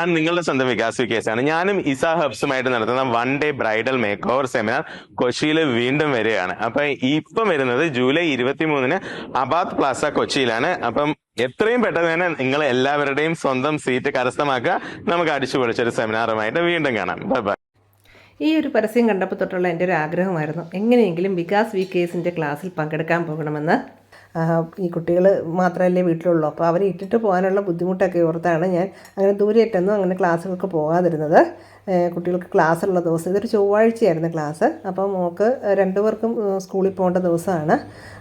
ഞാൻ നിങ്ങളുടെ സ്വന്തം വികാസ് വിക്കേസ് ആണ് ഞാനും ഇസാ ഹബ്സുമായിട്ട് നടത്തുന്ന one day bridal makeover seminar കൊച്ചിയിൽ വീണ്ടും വരികയാണ്. അപ്പൊ ഇപ്പം വരുന്നത് ജൂലൈ ഇരുപത്തി മൂന്നിന് അബാദ് പ്ലാസ കൊച്ചിയിലാണ്. അപ്പം എത്രയും പെട്ടെന്ന് തന്നെ നിങ്ങൾ എല്ലാവരുടെയും സ്വന്തം സീറ്റ് കരസ്ഥമാക്കുക. നമുക്ക് അടിച്ചു പൊളിച്ചൊരു സെമിനാറുമായിട്ട് വീണ്ടും കാണാം. ബൈ ബൈ ഈ ഒരു പരസ്യം കണ്ടപ്പോൾ തൊട്ടുള്ള എന്റെ ഒരു ആഗ്രഹമായിരുന്നു. എങ്ങനെയെങ്കിലും വികാസ് വി കേസിന്റെ ക്ലാസ്സിൽ പങ്കെടുക്കാൻ പോകണമെന്ന്. ഈ കുട്ടികൾ മാത്രമല്ലേ വീട്ടിലുള്ളൂ. അപ്പോൾ അവരെ ഇട്ടിട്ട് പോകാനുള്ള ബുദ്ധിമുട്ടൊക്കെ ഓർത്താണ് ഞാൻ അങ്ങനെ ദൂരെയായിട്ടൊന്നും അങ്ങനെ ക്ലാസ്സുകൾക്ക് പോകാതിരുന്നത്. കുട്ടികൾക്ക് ക്ലാസ് ഉള്ള ദിവസം. ഇതൊരു ചൊവ്വാഴ്ചയായിരുന്നു ക്ലാസ് അപ്പോൾ മോൾക്ക് രണ്ടുപേർക്കും സ്കൂളിൽ പോകേണ്ട ദിവസമാണ്.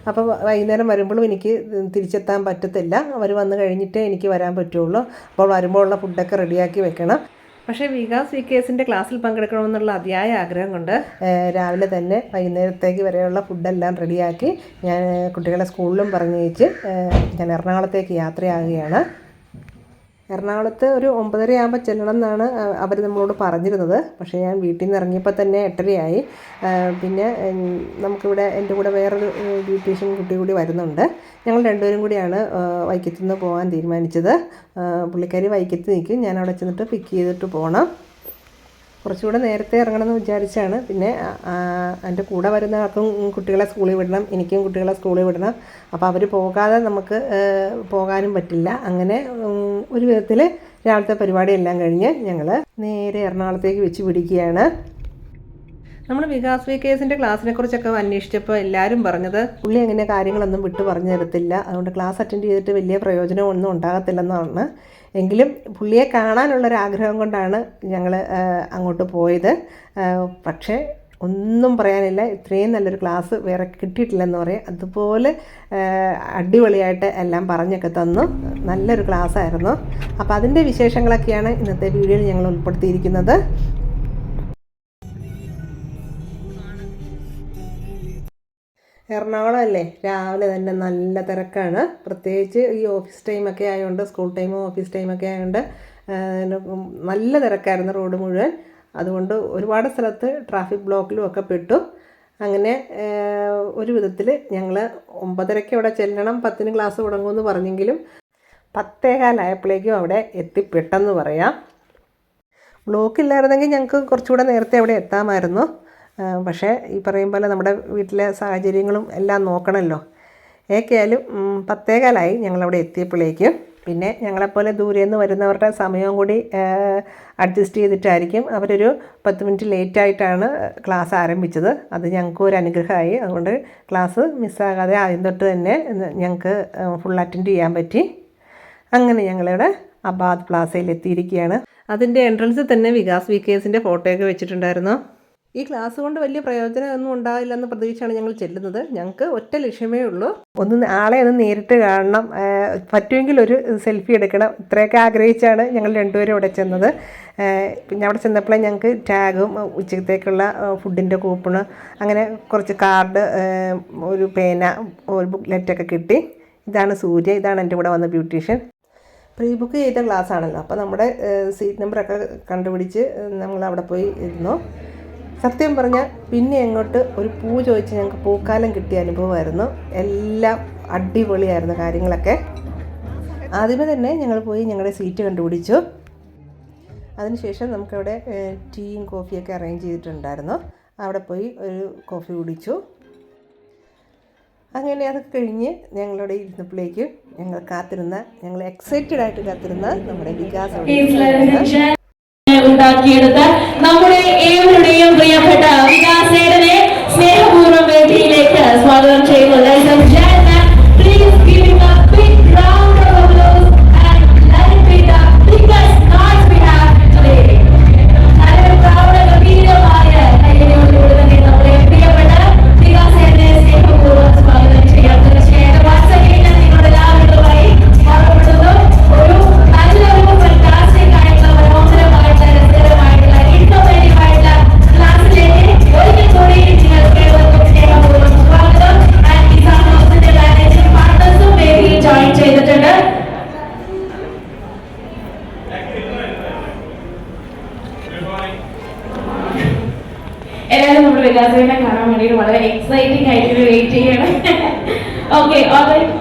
അപ്പോൾ വൈകുന്നേരം വരുമ്പോഴും എനിക്ക് തിരിച്ചെത്താൻ പറ്റത്തില്ല. അവർ വന്നു കഴിഞ്ഞിട്ടേ എനിക്ക് വരാൻ പറ്റുള്ളൂ. അപ്പോൾ വരുമ്പോൾ ഉള്ള ഫുഡൊക്കെ റെഡിയാക്കി വെക്കണം. പക്ഷേ വികാസ് വി കേസിന്റെ ക്ലാസ്സിൽ പങ്കെടുക്കണമെന്നുള്ള അതിയായ ആഗ്രഹം കൊണ്ട് രാവിലെ തന്നെ വൈകുന്നേരത്തേക്ക് വരെയുള്ള ഫുഡെല്ലാം റെഡിയാക്കി ഞാൻ കുട്ടികളെ സ്കൂളിലും പറഞ്ഞയച്ച് ഞാൻ എറണാകുളത്തേക്ക് യാത്രയാകുകയാണ് എറണാകുളത്ത് ഒരു ഒമ്പതര ആകുമ്പോൾ ചെല്ലണം എന്നാണ് അവർ നമ്മളോട് പറഞ്ഞിരുന്നത്. പക്ഷേ ഞാൻ വീട്ടിൽ നിന്ന് ഇറങ്ങിയപ്പോൾ തന്നെ എട്ടരയായി. പിന്നെ നമുക്കിവിടെ എന്റെ കൂടെ വേറൊരു ബ്യൂട്ടീഷ്യൻ കുട്ടി കൂടി വരുന്നുണ്ട്. ഞങ്ങൾ രണ്ടുപേരും കൂടിയാണ് വൈക്കത്തുനിന്ന് വൈക്കത്തു നിന്ന് പോകാൻ തീരുമാനിച്ചത് പുള്ളിക്കാരി വൈക്കത്ത് നിൽക്കും. ഞാൻ അവിടെ ചെന്നിട്ട് പിക്ക് ചെയ്തിട്ട് പോകണം കുറച്ചുകൂടെ നേരത്തെ ഇറങ്ങണമെന്ന് വിചാരിച്ചാണ്. പിന്നെ എന്റെ കൂടെ വരുന്ന ആൾക്കും കുട്ടികളെ സ്കൂളിൽ വിടണം എനിക്കും കുട്ടികളെ സ്കൂളിൽ വിടണം. അപ്പോൾ അവർ പോകാതെ നമുക്ക് പോകാനും പറ്റില്ല. അങ്ങനെ ഒരു വിധത്തിൽ രാവിലത്തെ പരിപാടിയെല്ലാം കഴിഞ്ഞ് ഞങ്ങൾ നേരെ എറണാകുളത്തേക്ക് വെച്ച് പിടിക്കുകയാണ്. നമ്മൾ വികാസ് വി കേസിന്റെ ക്ലാസ്സിനെ കുറിച്ചൊക്കെ അന്വേഷിച്ചപ്പോൾ എല്ലാവരും പറഞ്ഞത് പുള്ളി അങ്ങനെ കാര്യങ്ങളൊന്നും വിട്ടു പറഞ്ഞു തരത്തില്ല. അതുകൊണ്ട് ക്ലാസ് അറ്റൻഡ് ചെയ്തിട്ട് വലിയ പ്രയോജനമൊന്നും ഉണ്ടാകത്തില്ലെന്നാണ്. എങ്കിലും പുള്ളിയെ കാണാനുള്ളൊരാഗ്രഹം കൊണ്ടാണ് ഞങ്ങൾ അങ്ങോട്ട് പോയത്. പക്ഷേ ഒന്നും പറയാനില്ല. ഇത്രയും നല്ലൊരു ക്ലാസ് വേറെ കിട്ടിയിട്ടില്ലെന്ന് പറയാം. അതുപോലെ അടിപൊളിയായിട്ട് എല്ലാം പറഞ്ഞൊക്കെ തന്നു. നല്ലൊരു ക്ലാസ്സായിരുന്നു. അപ്പോൾ അതിന്റെ വിശേഷങ്ങളൊക്കെയാണ് ഇന്നത്തെ വീഡിയോയിൽ ഞങ്ങൾ ഉൾപ്പെടുത്തിയിരിക്കുന്നത്. എറണാകുളം അല്ലേ രാവിലെ തന്നെ നല്ല തിരക്കാണ്. പ്രത്യേകിച്ച് ഈ ഓഫീസ് ടൈമൊക്കെ ആയതുകൊണ്ട് സ്കൂൾ ടൈമും ഓഫീസ് ടൈമൊക്കെ ആയതുകൊണ്ട് നല്ല തിരക്കായിരുന്നു റോഡ് മുഴുവൻ. അതുകൊണ്ട് ഒരുപാട് സ്ഥലത്ത് ട്രാഫിക് ബ്ലോക്കിലും ഒക്കെ പെട്ടു. അങ്ങനെ ഒരു വിധത്തിൽ ഞങ്ങൾ ഒമ്പതരയ്ക്ക് അവിടെ ചെല്ലണം പത്തിന് ക്ലാസ് തുടങ്ങുമെന്ന് പറഞ്ഞെങ്കിലും പത്തേകാലായപ്പോഴേക്കും അവിടെ എത്തിപ്പെട്ടെന്ന് പറയാം. ബ്ലോക്കില്ലായിരുന്നെങ്കിൽ ഞങ്ങൾക്ക് കുറച്ചുകൂടെ നേരത്തെ അവിടെ എത്താമായിരുന്നു. പക്ഷേ ഈ പറയും പോലെ നമ്മുടെ വീട്ടിലെ സാഹചര്യങ്ങളും എല്ലാം നോക്കണമല്ലോ. ഏക്കായാലും പത്തേകാലായി ഞങ്ങളവിടെ എത്തിയപ്പോഴേക്കും പിന്നെ ഞങ്ങളെപ്പോലെ ദൂരെ നിന്ന് വരുന്നവരുടെ സമയവും കൂടി അഡ്ജസ്റ്റ് ചെയ്തിട്ടായിരിക്കും അവരൊരു പത്ത് മിനിറ്റ് ലേറ്റായിട്ടാണ് ക്ലാസ് ആരംഭിച്ചത്. അത് ഞങ്ങൾക്ക് ഒരു അനുഗ്രഹമായി. അതുകൊണ്ട് ക്ലാസ് മിസ്സാകാതെ ആദ്യം തൊട്ട് തന്നെ ഞങ്ങൾക്ക് ഫുൾ അറ്റൻഡ് ചെയ്യാൻ പറ്റി. അങ്ങനെ ഞങ്ങളിവിടെ അബാദ് പ്ലാസയിൽ എത്തിയിരിക്കുകയാണ് അതിന്റെ എൻട്രൻസിൽ തന്നെ വികാസ് വി കേസിന്റെ ഫോട്ടോയൊക്കെ വെച്ചിട്ടുണ്ടായിരുന്നു. ഈ ക്ലാസ് കൊണ്ട് വലിയ പ്രയോജനമൊന്നും ഉണ്ടാവില്ലെന്ന് പ്രതീക്ഷയാണ് ഞങ്ങൾ ചെല്ലുന്നത്. ഞങ്ങൾക്ക് ഒറ്റ ലക്ഷ്യമേ ഉള്ളൂ. ഒന്ന് ആളെ ഒന്ന് നേരിട്ട് കാണണം. പറ്റുമെങ്കിൽ ഒരു സെൽഫി എടുക്കണം. ഇത്രയൊക്കെ ആഗ്രഹിച്ചാണ് ഞങ്ങൾ രണ്ടുപേരും അവിടെ ചെന്നത്. പിന്നെ അവിടെ ചെന്നപ്പോഴേ ഞങ്ങൾക്ക് ടാഗും ഉച്ചത്തേക്കുള്ള ഫുഡിന്റെ കൂപ്പണ് അങ്ങനെ കുറച്ച് കാർഡ് ഒരു പേന ഒരു ബുക്ക്ലെറ്റൊക്കെ കിട്ടി. ഇതാണ് സൂര്യ. ഇതാണ് എന്റെ കൂടെ വന്ന ബ്യൂട്ടീഷ്യൻ. പ്രീ ബുക്ക് ചെയ്ത ക്ലാസ് ആണല്ലോ അപ്പോൾ നമ്മുടെ സീറ്റ് നമ്പറൊക്കെ കണ്ടുപിടിച്ച് നമ്മൾ അവിടെ പോയി ഇരുന്നു. സത്യം പറഞ്ഞാൽ പിന്നെ എങ്ങോട്ട് ഒരു പൂ ചോദിച്ച് ഞങ്ങൾക്ക് പൂക്കാലം കിട്ടിയ അനുഭവമായിരുന്നു. എല്ലാം അടിപൊളിയായിരുന്നു കാര്യങ്ങളൊക്കെ. ആദ്യമേ തന്നെ ഞങ്ങൾ പോയി ഞങ്ങളുടെ സീറ്റ് കണ്ടുപിടിച്ചു. അതിനുശേഷം നമുക്കവിടെ ടീയും കോഫിയൊക്കെ അറേഞ്ച് ചെയ്തിട്ടുണ്ടായിരുന്നു. അവിടെ പോയി ഒരു കോഫി കുടിച്ചു. അങ്ങനെ അതൊക്കെ കഴിഞ്ഞ് ഞങ്ങളുടെ ഇരുന്നപ്പോഴേക്കും ഞങ്ങൾ കാത്തിരുന്ന ഞങ്ങൾ എക്സൈറ്റഡ് ആയിട്ട് കാത്തിരുന്ന നമ്മുടെ വികാസം. ഉണ്ടാക്കിയെടുത്ത നമ്മുടെ പ്രിയപ്പെട്ട വികാസേടനെ സ്നേഹപൂർവ്വം വേദിയിലേക്ക് സ്വാഗതം ചെയ്യുന്നു ഓക്കെ ഓൾറൈറ്റ്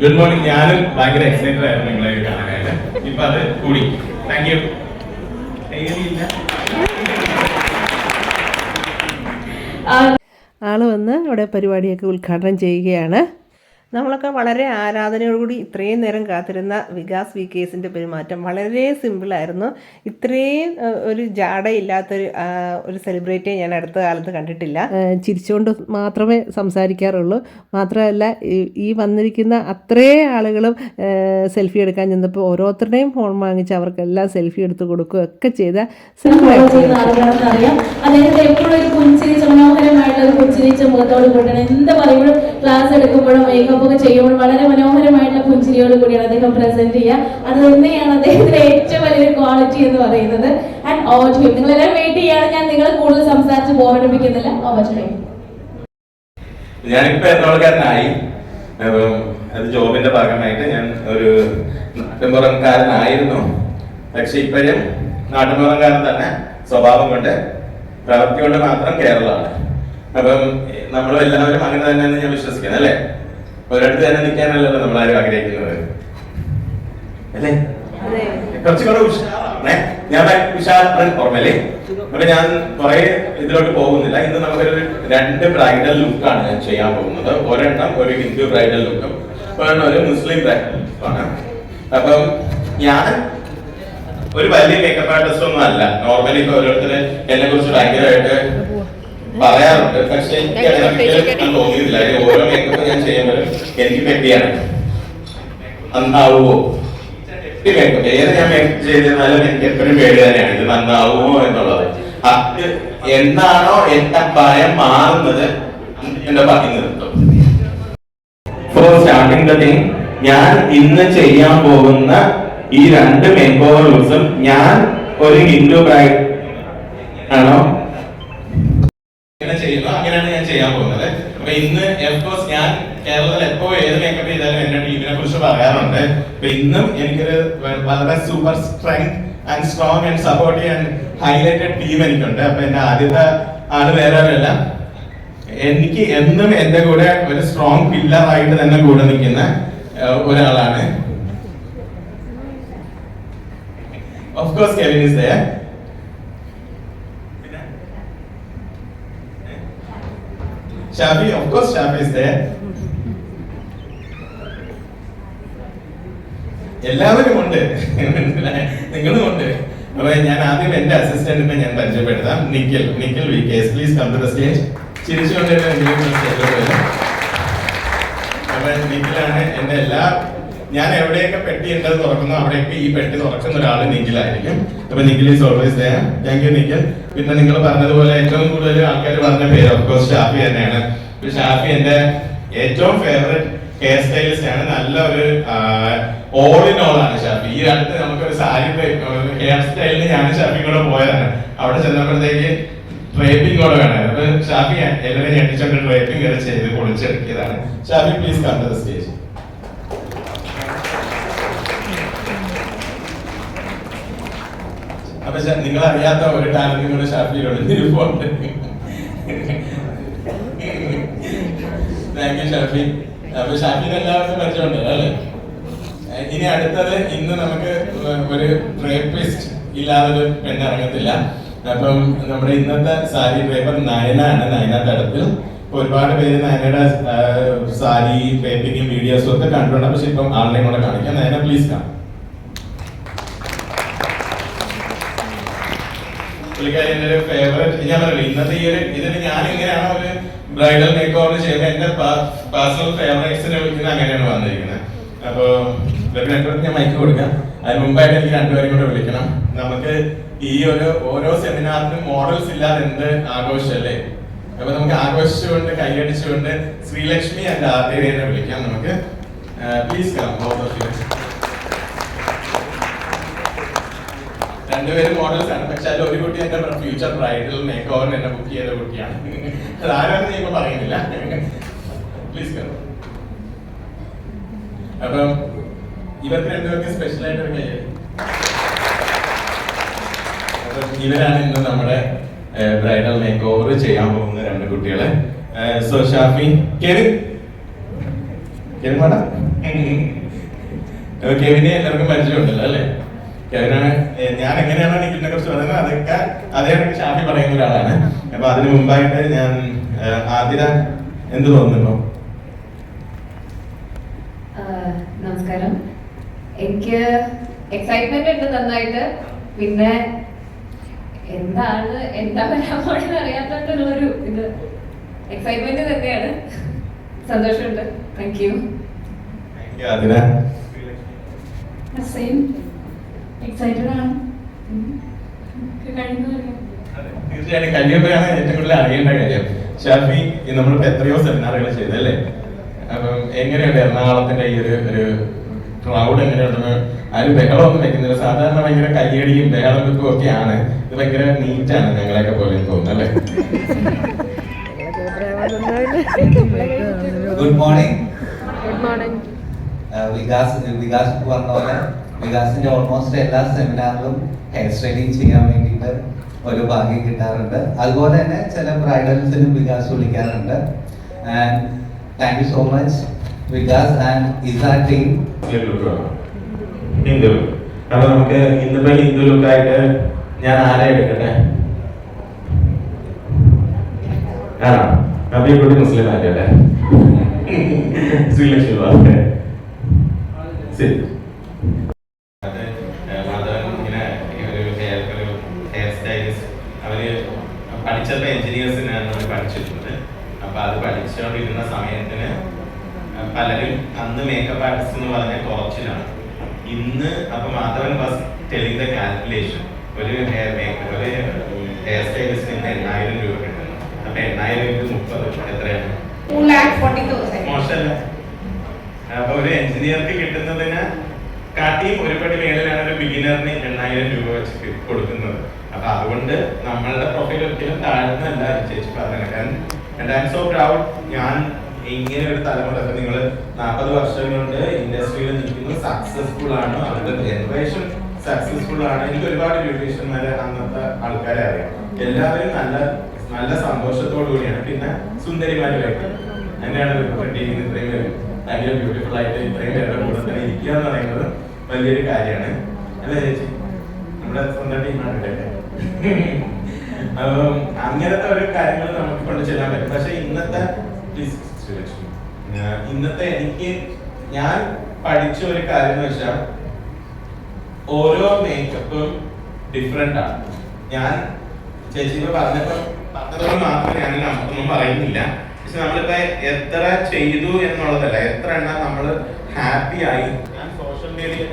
ഗുഡ് മോർണിംഗ് ഞാനും ഭയങ്കര എക്സൈറ്റഡ് ആയിരുന്നു നിങ്ങളെ കാണാനായിട്ട് ഇപ്പൊ അത് കൂടി. താങ്ക് യു ആൾ വന്ന് അവിടെ പരിപാടിയൊക്കെ ഉദ്ഘാടനം ചെയ്യുകയാണ്. നമ്മളൊക്കെ വളരെ ആരാധനയോടുകൂടി ഇത്രയും നേരം കാത്തിരുന്ന വികാസ് വി കേസിന്റെ പെരുമാറ്റം വളരെ സിമ്പിളായിരുന്നു ഇത്രയും ഒരു ജാടയില്ലാത്തൊരു ഒരു സെലിബ്രിറ്റിയെ ഞാൻ അടുത്ത കാലത്ത് കണ്ടിട്ടില്ല. ചിരിച്ചുകൊണ്ട് മാത്രമേ സംസാരിക്കാറുള്ളൂ. മാത്രമല്ല ഈ- വന്നിരിക്കുന്ന അത്രേ ആളുകളും സെൽഫി എടുക്കാൻ ചെന്നപ്പോൾ ഓരോരുത്തരുടെയും ഫോൺ വാങ്ങിച്ച് അവർക്കെല്ലാം സെൽഫി എടുത്ത് കൊടുക്കുക ഒക്കെ ചെയ്ത അദ്ദേഹത്തെ എപ്പോഴും ഒരു പുഞ്ചിരിച്ച മനോഹരമായിട്ടുള്ള ഒരു പുഞ്ചിരിച്ച മുഖത്തോട് കൂടിയാണ് എന്ത് പറയുമ്പോഴും ക്ലാസ് എടുക്കുമ്പോഴും ഒക്കെ ചെയ്യുമ്പോൾ വളരെ മനോഹരമായിട്ടുള്ള പുഞ്ചിരിയോട് കൂടിയാണ് അദ്ദേഹം പ്രസന്റ് ചെയ്യുക. അത് തന്നെയാണ് അദ്ദേഹത്തിന്റെ ഏറ്റവും വലിയൊരു ക്വാളിറ്റി എന്ന് പറയുന്നത്. ആൻഡ് നിങ്ങളെല്ലാം വെയിറ്റ് ചെയ്യാണ്. ഞാൻ നിങ്ങൾ കൂടുതൽ സംസാരിച്ച് ബോറടിപ്പിക്കുന്നില്ല. ഓവർ ഞാനിപ്പോ എറണാകുളക്കാരനായി. അത് ജോബിന്റെ ഭാഗമായിട്ട് ഞാൻ ഒരു നാട്ടിൻപുറംകാരനായിരുന്നു. പക്ഷെ ഇപ്പോഴും നാട്ടിൻപുറംകാരൻ തന്നെ സ്വഭാവം കൊണ്ട് പ്രവൃത്തി കൊണ്ട് മാത്രം കേരളമാണ്. അപ്പം നമ്മളും എല്ലാവരും അങ്ങനെ തന്നെയാണ് ഞാൻ വിശ്വസിക്കുന്നത് അല്ലേ? ഒരിടത്ത് തന്നെ നിൽക്കാനല്ലല്ലോ ആരും ആഗ്രഹിക്കുന്നത്. അല്ലേ? കുറച്ചുകൂടെ ഉഷാറാണേ ഞാൻ ഉഷാറാണ് ഓർമ്മല്ലേ അപ്പൊ ഞാൻ കുറെ ഇതിലോട്ട് പോകുന്നില്ല. ഇന്ന് നമുക്കൊരു രണ്ട് ബ്രൈഡൽ ലുക്കാണ് ഞാൻ ചെയ്യാൻ പോകുന്നത്. ഒരെണ്ണം ഒരു ഹിന്ദു ബ്രൈഡൽ ലുക്കും ഒരെണ്ണം ഒരു മുസ്ലിം ബ്രൈഡൽ ലുക്കാണ് അപ്പം ഞാൻ ഒരു വലിയ മേക്കപ്പ് ആർട്ടിസ്റ്റ് ഒന്നും അല്ല. നോർമലി ഇപ്പൊ ഓരോരുത്തര് എന്നെ കുറിച്ച് ഭയങ്കരമായിട്ട് പറയാറുണ്ട്. പക്ഷെ എനിക്ക് അങ്ങനെ തോന്നിയില്ല ഓരോ മേക്കപ്പ് ഞാൻ ചെയ്യുമ്പോൾ എനിക്ക് പെട്ടിയാണ്. നന്നാവുമോ? ഈ മേക്കപ്പ് ഏത് ഞാൻ മേക്കപ്പ് ചെയ്തിരുന്നാലും എനിക്ക് എപ്പോഴും പേടി തന്നെയാണ്. ഇത് നന്നാവുമോ എന്നുള്ളത്. അത് എന്നാണോ എന്റെ ഭയം മാറുന്നത് എന്റെ ഭംഗി നിർത്തും. ഫോർ സ്റ്റാർട്ടിംഗ് ദ തിങ് ഞാൻ ഇന്ന് ചെയ്യാൻ പോകുന്ന ഈ രണ്ട് മേക്ക് ഓവർ ലുക്സും ഞാൻ ഒരു ഹിന്ദു ബ്രൈഡ് ആണോ ഇങ്ങനെ ചെയ്യുന്നു അങ്ങനെയാണ് ഞാൻ ചെയ്യാൻ പോകുന്നത്. അപ്പൊ ഇന്ന് എഫ്കോഴ്സ് ഞാൻ കേരളത്തിൽ എപ്പോ ഏത് മേക്കപ്പ് ചെയ്താലും എന്റെ ടീമിനെ കുറിച്ച് പറയാറുണ്ട്. അപ്പൊ ഇന്നും എനിക്കൊരു വളരെ super strength and strong and supportive and highlighted team എനിക്കുണ്ട്. അപ്പൊ എന്റെ ആദ്യത്തെ ആൾ വേറെ ആരല്ല എനിക്ക് എന്നും എന്റെ കൂടെ ഒരു സ്ട്രോങ് പില്ലർ ആയിട്ട് തന്നെ കൂടെ നിൽക്കുന്ന ഒരാളാണ്. Of course Kevin is there. Shafi of course Shafi is there. എല്ലാവരും ഉണ്ട്. നിങ്ങളും ഉണ്ട്. അപ്പൊ ഞാൻ ആദ്യം എന്റെ അസിസ്റ്റന്റിനെ ഞാൻ പരിചയപ്പെടുത്താം. നിഖിൽ. നിഖിൽ വി case please come to the stage ചിരിച്ചുകൊണ്ട്. അപ്പൊ നിഖിലാണ് എന്റെ എല്ലാ ഞാൻ എവിടെയൊക്കെ പെട്ടി ഉണ്ടെന്ന് തുറക്കുന്നു അവിടെയൊക്കെ ഈ പെട്ടി തുറക്കുന്ന ഒരാൾ നിഖിലായിരിക്കും. അപ്പൊ Nikhil is always there thank you Nikhil. പിന്നെ നിങ്ങൾ പറഞ്ഞതുപോലെ ഏറ്റവും കൂടുതൽ ആൾക്കാർ പറഞ്ഞ പേര് ഓഫ്കോഴ്സ് ഷാഫി തന്നെയാണ്. ഷാഫി എന്റെ ഏറ്റവും ഫേവറേറ്റ് ഹെയർ സ്റ്റൈലിസ്റ്റ് ആണ്. നല്ല ഒരു ഓൾ ഇൻ ഓൾ ആണ് ഷാഫി. ഈ അടുത്ത് നമുക്കൊരു സാരി ഹെയർ സ്റ്റൈലിന് ഞാൻ ഷാഫി കൂടെ പോയതാണ്. അവിടെ ചെന്നപ്പോഴത്തേക്ക് ട്രേപ്പിംഗ് കൂടെ വേണമായിരുന്നു. ഷാഫി എല്ലാവരും ഞെട്ടിച്ചോണ്ട് ട്രേപ്പിംഗ് വരെ ചെയ്ത് പൊളിച്ചെടുക്കിയതാണ്. Shafi please come to stage നിങ്ങൾ അറിയാത്ത ഒരു ടാലന്റ് നിങ്ങൾ ഷാഫിയിലുണ്ട് താങ്ക് യു ഷാഫി. അപ്പൊ ഷാഫിന് എല്ലാവർക്കും പരിചയമുണ്ട് അല്ലേ? ഇനി അടുത്തത് ഇന്ന് നമുക്ക് ഒരു ഡ്രേപ്പിസ്റ്റ് ഇല്ലാതെ ഒരു പെണ്ണിറങ്ങത്തില്ല. അപ്പം നമ്മുടെ ഇന്നത്തെ സാരി ഡ്രൈവർ നയനാണ് നയന തടത്തിൽ. ഒരുപാട് പേര് നയനയുടെ സാരി ഡ്രേപ്പിങ്ങും വീഡിയോസും ഒക്കെ കണ്ടിട്ടുണ്ട്. പക്ഷെ ഇപ്പം ആളിനെയും കൂടെ കാണിക്കാം. നയന പ്ലീസ് കാണാം പുള്ളിക്കാരി എന്റെ ഒരു ഫേവറേറ്റ് ഞാൻ പറയുള്ളൂ ഇന്നത്തെ ഈ ഒരു ഇതിന് ഞാൻ ഇങ്ങനെയാണ് ഒരു ബ്രൈഡൽ മേക്ക് ഓവർ ചെയ്യുന്നത്. എന്റെ പേഴ്സണൽ ഫേവറേറ്റ്സിനെ വിളിക്കുന്നത് അങ്ങനെയാണ് വന്നിരിക്കുന്നത്. അപ്പോ ഇവർക്ക് രണ്ടുപേർക്ക് ഞാൻ മൈക്ക് കൊടുക്കാം. അതിന് മുമ്പായിട്ട് എനിക്ക് രണ്ടുപേരും കൂടെ വിളിക്കണം. നമുക്ക് ഈ ഒരു ഓരോ സെമിനാറിനും മോഡൽസ് ഇല്ലാതെ എന്ത് ആഘോഷമല്ലേ അപ്പൊ നമുക്ക് ആഘോഷിച്ചുകൊണ്ട് കൈയടിച്ചുകൊണ്ട് ശ്രീലക്ഷ്മി ആൻഡ് ആർട്ടേരിയനെ വിളിക്കാം. നമുക്ക് please come both of you രണ്ടുപേരും മോഡൽസ് ആണ്. പക്ഷെ അതിൽ ഒരു കുട്ടി എന്റെ ഫ്യൂച്ചർ ബ്രൈഡൽ മേക്ക് ഓവർ എന്നെ ബുക്ക് ചെയ്ത കുട്ടിയാണ്. അത് ആരാണെന്ന് ഞാൻ ഇപ്പൊ പറയുന്നില്ല. പ്ലീസ് അപ്പം ഇവർക്ക് രണ്ടുപേർക്ക് സ്പെഷ്യൽ ആയിട്ട് ഒരു കൈ ഇവരാണ് ഇന്ന് നമ്മുടെ ബ്രൈഡൽ മേക്ക് ഓവർ ചെയ്യാൻ പോകുന്ന രണ്ട് കുട്ടികളെ. So Shafi Kevin Kevin madam. കെവിനെ എല്ലാവർക്കും പരിചയമുണ്ടല്ലോ അല്ലേ? ഞാൻ എങ്ങനെയാണ് നിഖിലിനെ കുറിച്ച് പറയുന്നത്? അതൊക്കെ അതേ കണക്ക് ഷാഫി പറയുന്ന ഒരാളാണ്. അപ്പൊ അതിനു മുമ്പായിട്ട് ഞാൻ ആതിര എന്ത് തോന്നുന്നു നമസ്കാരം. എനിക്ക് എക്സൈറ്റ്മെന്റ് ഉണ്ട് നന്നായിട്ട്. പിന്നെ എന്താണ് എന്താ വരാൻ പോണെന്ന് അറിയാത്തോണ്ടുള്ളൊരു ഇത്. എക്സൈറ്റ്മെന്റ് തന്നെയാണ്. സന്തോഷമുണ്ട്. താങ്ക് യു സെയിം എക്സൈറ്റഡ് ആണ്. കഴിഞ്ഞു തീർച്ചയായും കല്യാണമാണ് ഏറ്റവും കൂടുതൽ അറിയേണ്ട കാര്യം. ഷാഫി നമ്മളിപ്പോ എത്രയോ സെമിനാറുകൾ ചെയ്തല്ലേ അപ്പം എങ്ങനെയുണ്ട് എറണാകുളത്തിന്റെ ഈ ഒരു ഒരു ക്രൗഡ് എങ്ങനെയുണ്ടെന്ന്? ആരും ബഹളമൊന്നും വെക്കുന്നില്ല. സാധാരണ ഭയങ്കര കയ്യടിയും ബഹളം വെക്കും ഒക്കെയാണ് ഇത് ഭയങ്കര നീറ്റാണ് ഞങ്ങളെയൊക്കെ പോലെ തോന്നുന്നു അല്ലേ? Good morning good morning Vikas Vikas പറഞ്ഞ പോലെ വികാസിന്റെ ഓൾമോസ്റ്റ് എല്ലാ സെമിനാറിലും ഹെയർ സ്റ്റൈലിംഗ് ചെയ്യാൻ വേണ്ടിയിട്ട് ഒരു ഭാഗ്യം കിട്ടാറുണ്ട്. അതുപോലെ തന്നെ ചില ബ്രൈഡൽസിനും വികാസ് വിളിക്കാറുണ്ട്. And thank you so much Vikas and Isa team അപ്പൊ നമുക്ക് ഇന്നിപ്പോ ഹിന്ദു ലുക്കായിട്ട് ഞാൻ ആരെ എടുക്കട്ടെ? ആണോ? അപ്പൊ കുട്ടി മുസ്ലിം ആറ്റല്ലേ ശ്രീലക്ഷ്മി. ശരി അത് മാധവൻ ഇങ്ങനെ ഒരു ഹെയർ ഒരു ഹെയർ സ്റ്റൈലിസ്റ്റ് അവർ പഠിച്ചപ്പോൾ എഞ്ചിനീയേഴ്സിനാണ് പഠിച്ചിട്ടുള്ളത് അപ്പോൾ അത് പഠിച്ചുകൊണ്ടിരുന്ന സമയത്തിന് പലരും അന്ന് മേക്കപ്പ് ആർട്ടിസ്റ്റ് എന്ന് പറഞ്ഞ കുറച്ചിലാണ് ഇന്ന് അപ്പൊ Madhavan was telling the calculation ഒരു ഹെയർ മേക്കപ്പ് ഒരു ഹെയർ സ്റ്റൈലിസ്റ്റിന് എണ്ണായിരം രൂപ കിട്ടുന്നു അപ്പൊ എണ്ണായിരം രൂപ മുപ്പത് എത്രയാണ് മോശമല്ല? അപ്പൊ ഒരു എഞ്ചിനീയർക്ക് കിട്ടുന്നതിന് കാട്ടിയും ഒരുപടി മേളിലാണ് ഒരു ബിഗിനറിന് എണ്ണായിരം രൂപ വെച്ച് കൊടുക്കുന്നത്. അപ്പൊ അതുകൊണ്ട് നമ്മളുടെ പ്രൊഫൈൽ ഒരിക്കലും താഴ്ന്നല്ല ചേച്ചി പറഞ്ഞത് കാരണം ഐ ആം സോ പ്രൗഡ് ഞാൻ ഇങ്ങനെ ഒരു തലമുറ നിങ്ങൾ നാൽപ്പത് വർഷം കൊണ്ട് ഇൻഡസ്ട്രിയിൽ നിൽക്കുന്നത് സക്സസ്ഫുൾ ആണ്. അവരുടെ ജനറേഷൻ സക്സസ്ഫുൾ ആണ്. എനിക്ക് ഒരുപാട് ബ്യൂട്ടീഷ്യന്മാരെ അന്നത്തെ ആൾക്കാരെ അറിയാം. എല്ലാവരും നല്ല നല്ല സന്തോഷത്തോടു കൂടിയാണ്. പിന്നെ സുന്ദരിമാരുമായിട്ട് ടീമിന് ഇത്രയും പേര്. ഭയങ്കര ബ്യൂട്ടിഫുൾ ആയിട്ട് ഇത്രയും പേരുടെ കൂടെ തന്നെ ഇരിക്കുക എന്ന് പറയുന്നത് വലിയൊരു കാര്യമാണ്. അല്ലേ ചേച്ചി? നമ്മുടെ സ്വന്തം ടീമാണ് അങ്ങനത്തെ ഒരു കാര്യങ്ങൾ നമുക്ക് കൊണ്ട് ചെല്ലാൻ പറ്റും. പക്ഷെ ഇന്നത്തെ. ഇന്നത്തെ എനിക്ക് ഞാൻ പഠിച്ച ഒരു കാര്യം എന്ന് വെച്ചാൽ ഓരോ മേക്കപ്പും ഡിഫറെന്റ് ആണ്. ഞാൻ ചേച്ചി പറഞ്ഞപ്പോൾ പറഞ്ഞപ്പോ മാത്രമേ മാത്രം ഞാൻ നമുക്കൊന്നും പറയുന്നില്ല. നമ്മളിപ്പോ എത്ര ചെയ്തു എന്നുള്ളതല്ല. എത്ര എണ്ണം നമ്മൾ ഹാപ്പി ആയി. ഞാൻ സോഷ്യൽ മീഡിയയിൽ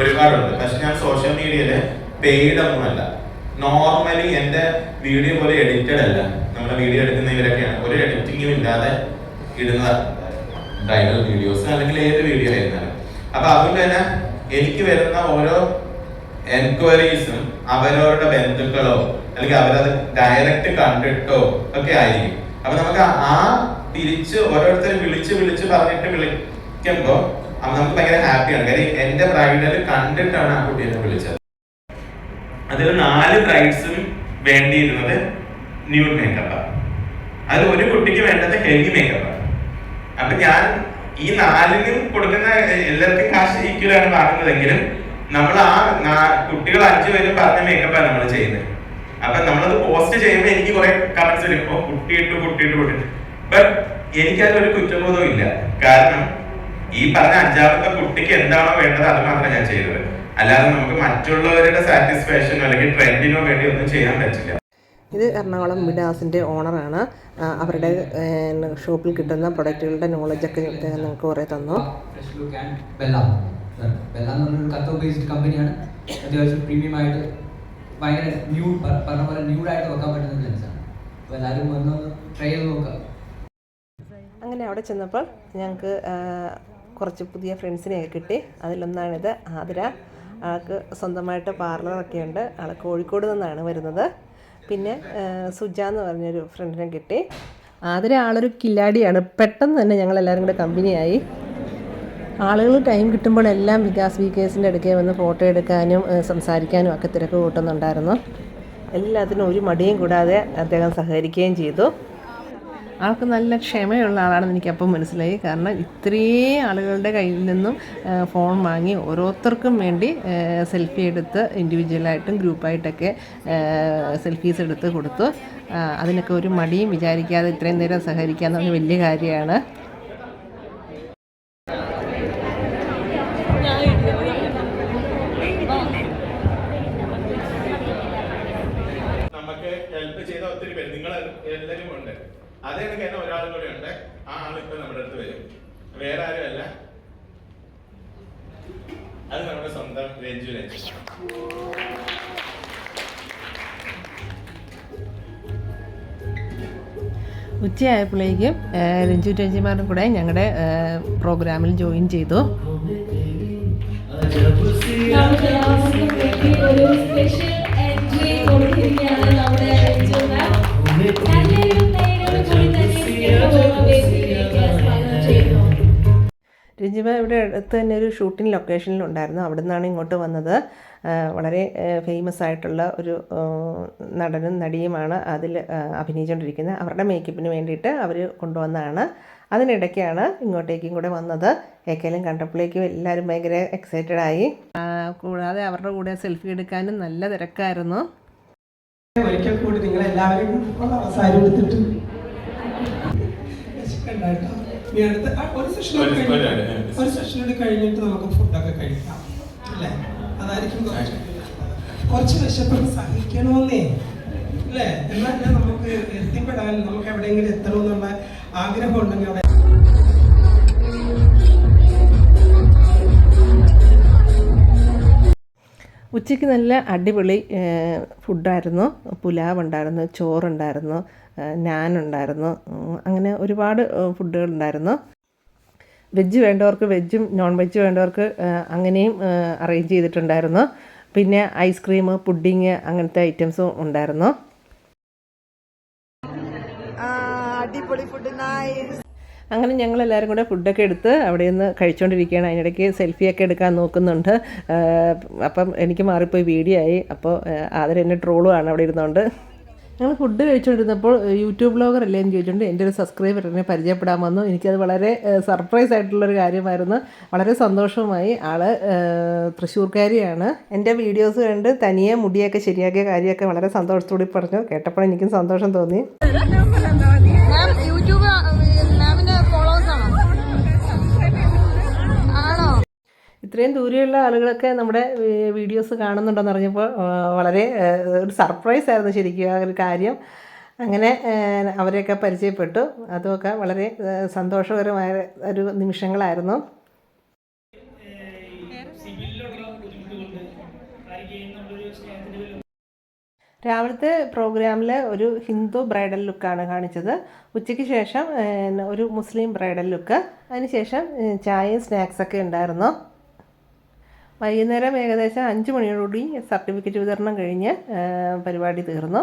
ഒരുപാടുണ്ട്. പക്ഷെ ഞാൻ സോഷ്യൽ മീഡിയയിൽ പെയ്ഡ് ഒന്നുമല്ല നോർമലി എന്റെ വീഡിയോ പോലെ എഡിറ്റഡ് അല്ല. നമ്മുടെ വീഡിയോ എടുക്കുന്ന ഇവരൊക്കെയാണ് ഒരു എഡിറ്റിംഗും ഇല്ലാതെ ഇടുന്ന ബ്രൈഡൽ വീഡിയോസ് അല്ലെങ്കിൽ ഏത് വീഡിയോ ആയിരുന്നാലും. അപ്പൊ അതുകൊണ്ട് തന്നെ എനിക്ക് വരുന്ന ഓരോ എൻക്വയറീസും അവരവരുടെ ബന്ധുക്കളോ അല്ലെങ്കിൽ അവരത് ഡയറക്റ്റ് കണ്ടിട്ടോ ഒക്കെ ആയിരിക്കും. അപ്പൊ നമുക്ക് ആ തിരിച്ച് ഓരോരുത്തരും വിളിച്ച് വിളിച്ച് പറഞ്ഞിട്ട് വിളിക്കുമ്പോ നമുക്ക് ഭയങ്കര ഹാപ്പിയാണ് കാര്യം എന്റെ ബ്രൈഡൽ കണ്ടിട്ടാണ് ആ കുട്ടീനെ വിളിച്ചത്. അതിൽ നാല് ബ്രൈഡ്സും വേണ്ടിയിരുന്നത് ന്യൂഡ് മേക്കപ്പാണ് അതിൽ ഒരു കുട്ടിക്ക് വേണ്ടത് ഹെവി മേക്കപ്പാണ് അപ്പൊ ഞാൻ ഈ നാലിനും കൊടുക്കുന്ന എല്ലാവർക്കും കാശ് ഈക്വലാണ് വാങ്ങുന്നതെങ്കിലും നമ്മൾ ആ കുട്ടികൾ അഞ്ചു പേരും പറഞ്ഞ മേക്കപ്പാണ് നമ്മൾ ചെയ്യുന്നത്. അപ്പൊ നമ്മളത് പോസ്റ്റ് ചെയ്യുമ്പോൾ എനിക്ക് കുറെ കമന്റ്സ് വരും. ഇപ്പൊ കുട്ടിയിട്ട് കുട്ടിയിട്ട് കുട്ടിയിട്ട്. ബട്ട് എനിക്കതിലൊരു കുറ്റബോധവും ഇല്ല. കാരണം ഈ പറഞ്ഞ അഞ്ചാമത്തെ കുട്ടിക്ക് എന്താണോ വേണ്ടത് അത് മാത്രമേ ഞാൻ ചെയ്തത് അല്ലാതെ നമുക്ക് മറ്റുള്ളവരുടെ സാറ്റിസ്ഫാക്ഷനോ അല്ലെങ്കിൽ ട്രെൻഡിനോ വേണ്ടി ഒന്നും ചെയ്യാൻ പറ്റില്ല. ഇത് എറണാകുളം മിഡാസിന്റെ ഓണറാണ് അവരുടെ ഷോപ്പിൽ കിട്ടുന്ന പ്രൊഡക്റ്റുകളുടെ നോളജൊക്കെ നമുക്ക് കുറേ തന്നു. Fresh look and Bella Bella എന്ന് പറഞ്ഞൊരു കത്തോ ബേസ്ഡ് കമ്പനിയാണ് അത്യാവശ്യം പ്രീമിയം ആയിട്ട് ഭയങ്കര ന്യൂ പറഞ്ഞ പോലെ ന്യൂഡായിട്ട് വെക്കാൻ പറ്റുന്ന ലെൻസാണ് അപ്പോൾ എല്ലാവരും വന്ന് ട്രൈ ചെയ്ത് നോക്കുക അങ്ങനെ അവിടെ ചെന്നപ്പോൾ ഞങ്ങൾക്ക് കുറച്ച് പുതിയ ഫ്രണ്ട്സിനെയൊക്കെ കിട്ടി. അതിലൊന്നാണിത് ആതിര. ആൾക്ക് സ്വന്തമായിട്ട് പാർലറൊക്കെ ഉണ്ട്. ആൾ കോഴിക്കോട് നിന്നാണ് വരുന്നത്. പിന്നെ സുജ എന്ന് പറഞ്ഞൊരു ഫ്രണ്ടിനെ കിട്ടി. ആതിര ആളൊരു കില്ലാടിയാണ്. പെട്ടെന്ന് തന്നെ ഞങ്ങളെല്ലാവരും കൂടെ കമ്പനിയായി ആളുകൾ ടൈം കിട്ടുമ്പോഴെല്ലാം വികാസ് വി കേസിന്റെ അടുക്കെ വന്ന് ഫോട്ടോ എടുക്കാനും സംസാരിക്കാനും ഒക്കെ തിരക്ക് കൂട്ടുന്നുണ്ടായിരുന്നു. എല്ലാത്തിനും ഒരു മടിയും കൂടാതെ അദ്ദേഹം സഹകരിക്കുകയും ചെയ്തു. ആൾക്ക് നല്ല ക്ഷമയുള്ള ആളാണെന്ന് എനിക്കപ്പം മനസ്സിലായി. കാരണം ഇത്രയും ആളുകളുടെ കയ്യിൽ നിന്നും ഫോൺ വാങ്ങി ഓരോരുത്തർക്കും വേണ്ടി സെൽഫി എടുത്ത് ഇൻഡിവിജ്വലായിട്ടും ഗ്രൂപ്പായിട്ടൊക്കെ സെൽഫീസ് എടുത്ത് കൊടുത്തു. അതിനൊക്കെ ഒരു മടിയും വിചാരിക്കാതെ ഇത്രയും നേരം സഹകരിക്കുക പറഞ്ഞ വലിയ കാര്യമാണ് നമുക്ക് ഹെൽപ്പ് ചെയ്ത ഒത്തിരി പേര് നിങ്ങൾ എല്ലാവരും ഉണ്ട് അതേ കണക്ക് തന്നെ ഒരാളും കൂടെ ഉണ്ട് ആ ആൾ ഇപ്പൊ നമ്മുടെ അടുത്ത് വരും വേറെ ആരും അല്ല അത് നമ്മുടെ സ്വന്തം രഞ്ജു രഞ്ജു ഉച്ചയായപ്പോഴേക്കും രഞ്ജു രഞ്ജിമാരും കൂടെ ഞങ്ങളുടെ പ്രോഗ്രാമിൽ ജോയിൻ ചെയ്തു ഒരു സ്പെഷ്യൽ എൻട്രി കൊടുത്തിരിക്കുകയാണ് നമ്മുടെ രഞ്ജു മാം. നല്ലൊരു കൂടി തന്നെ രഞ്ജിമ ഇവിടെ അടുത്ത് തന്നെ ഒരു ഷൂട്ടിംഗ് ലൊക്കേഷനിലുണ്ടായിരുന്നു അവിടെ നിന്നാണ് ഇങ്ങോട്ട് വന്നത്. വളരെ ഫേമസ് ആയിട്ടുള്ള ഒരു നടനും നടിയുമാണ് അതിൽ അഭിനയിച്ചുകൊണ്ടിരിക്കുന്നത് അവരുടെ മേക്കപ്പിന് വേണ്ടിയിട്ട് അവർ കൊണ്ടുവന്നതാണ്. അതിനിടയ്ക്കാണ് ഇങ്ങോട്ടേക്കും കൂടെ വന്നത്. ഏക്കലും കണ്ടപ്പോഴേക്കും എല്ലാവരും ഭയങ്കര എക്സൈറ്റഡ് ആയി. കൂടാതെ അവരുടെ കൂടെ സെൽഫി എടുക്കാനും നല്ല തിരക്കായിരുന്നു. ഒരിക്കൽ കൂടി നിങ്ങളെല്ലാവരും. ഇനി അടുത്ത ആ, ഒരു സെഷൻ ഒരു- സെഷൻ കൂടി കഴിഞ്ഞിട്ട് നമുക്ക് ഫുഡൊക്കെ കഴിക്കാം അല്ലേ? അതായിരിക്കും കുറച്ച് വിശപ്പൊക്കെ സഹിക്കണമെന്നേ അല്ലേ? എന്നാൽ നമുക്ക് എത്തിപ്പെടാൻ നമുക്ക് എവിടെയെങ്കിലും എത്തണമെന്നുള്ള ആഗ്രഹം ഉണ്ടെങ്കിൽ അവിടെ ഉച്ചയ്ക്ക് നല്ല അടിപൊളി ഫുഡായിരുന്നു പുലാവ് ഉണ്ടായിരുന്നു ചോറുണ്ടായിരുന്നു. നാനുണ്ടായിരുന്നു ഉം, അങ്ങനെ ഒരുപാട് ഫുഡുകളുണ്ടായിരുന്നു. വെജ് വേണ്ടവർക്ക് വെജും നോൺ വെജ് വേണ്ടവർക്ക് അങ്ങനെയും അറേഞ്ച് ചെയ്തിട്ടുണ്ടായിരുന്നു. പിന്നെ ഐസ്ക്രീം പുഡിങ് അങ്ങനത്തെ ഐറ്റംസും ഉണ്ടായിരുന്നു. അടിപൊളി ഫുഡ് അങ്ങനെ ഞങ്ങൾ എല്ലാവരും കൂടെ ഫുഡൊക്കെ എടുത്ത് അവിടെ നിന്ന് കഴിച്ചുകൊണ്ടിരിക്കുകയാണ് അതിനിടയ്ക്ക് സെൽഫിയൊക്കെ എടുക്കാൻ നോക്കുന്നുണ്ട്. അപ്പം എനിക്ക് മാറിപ്പോയി വീഡിയോ ആയി. അപ്പോൾ ആദരം എന്നെ ട്രോളുമാണ് അവിടെ ഇരുന്നുകൊണ്ട് ഞങ്ങൾ ഫുഡ് കഴിച്ചുകൊണ്ടിരുന്നപ്പോൾ യൂട്യൂബ് ബ്ലോഗർ അല്ലേ എന്ന് ചോദിച്ചിട്ടുണ്ട് എന്റെ ഒരു സബ്സ്ക്രൈബർ എന്നെ പരിചയപ്പെടാൻ വന്നു. എനിക്കത് വളരെ സർപ്രൈസ് ആയിട്ടുള്ളൊരു കാര്യമായിരുന്നു. വളരെ സന്തോഷവുമായി ആൾ ആഹ് തൃശ്ശൂർക്കാരിയാണ്. എന്റെ വീഡിയോസ് കണ്ട് തനിയെ മുടിയൊക്കെ ശരിയാക്കിയ കാര്യമൊക്കെ വളരെ സന്തോഷത്തോടെ പറഞ്ഞു. കേട്ടപ്പോൾ എനിക്കും സന്തോഷം തോന്നി. ഇത്രയും ദൂരെയുള്ള ആളുകളൊക്കെ നമ്മുടെ വീഡിയോസ് കാണുന്നുണ്ടെന്ന് അറിഞ്ഞപ്പോൾ വളരെ ഒരു സർപ്രൈസ് ആയിരുന്നു ശരിക്കും ആ ഒരു കാര്യം. അങ്ങനെ അവരെയൊക്കെ പരിചയപ്പെട്ടു. അതുമൊക്കെ വളരെ സന്തോഷകരമായ ഒരു നിമിഷങ്ങളായിരുന്നു. രാവിലത്തെ പ്രോഗ്രാമിൽ ഒരു ഹിന്ദു ബ്രൈഡൽ ലുക്കാണ് കാണിച്ചത്. ഉച്ചയ്ക്ക് ശേഷം ഒരു മുസ്ലിം ബ്രൈഡൽ ലുക്ക്. അതിനുശേഷം ചായയും സ്നാക്സൊക്കെ ഉണ്ടായിരുന്നു. വൈകുന്നേരം ഏകദേശം അഞ്ച് മണിയോടുകൂടി സർട്ടിഫിക്കറ്റ് വിതരണം കഴിഞ്ഞ് പരിപാടി തീർന്നു.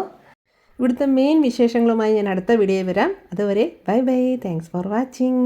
ഇവിടുത്തെ മെയിൻ വിശേഷങ്ങളുമായി ഞാൻ അടുത്ത വീഡിയോ വരാം. അതുവരെ bye bye thanks for watching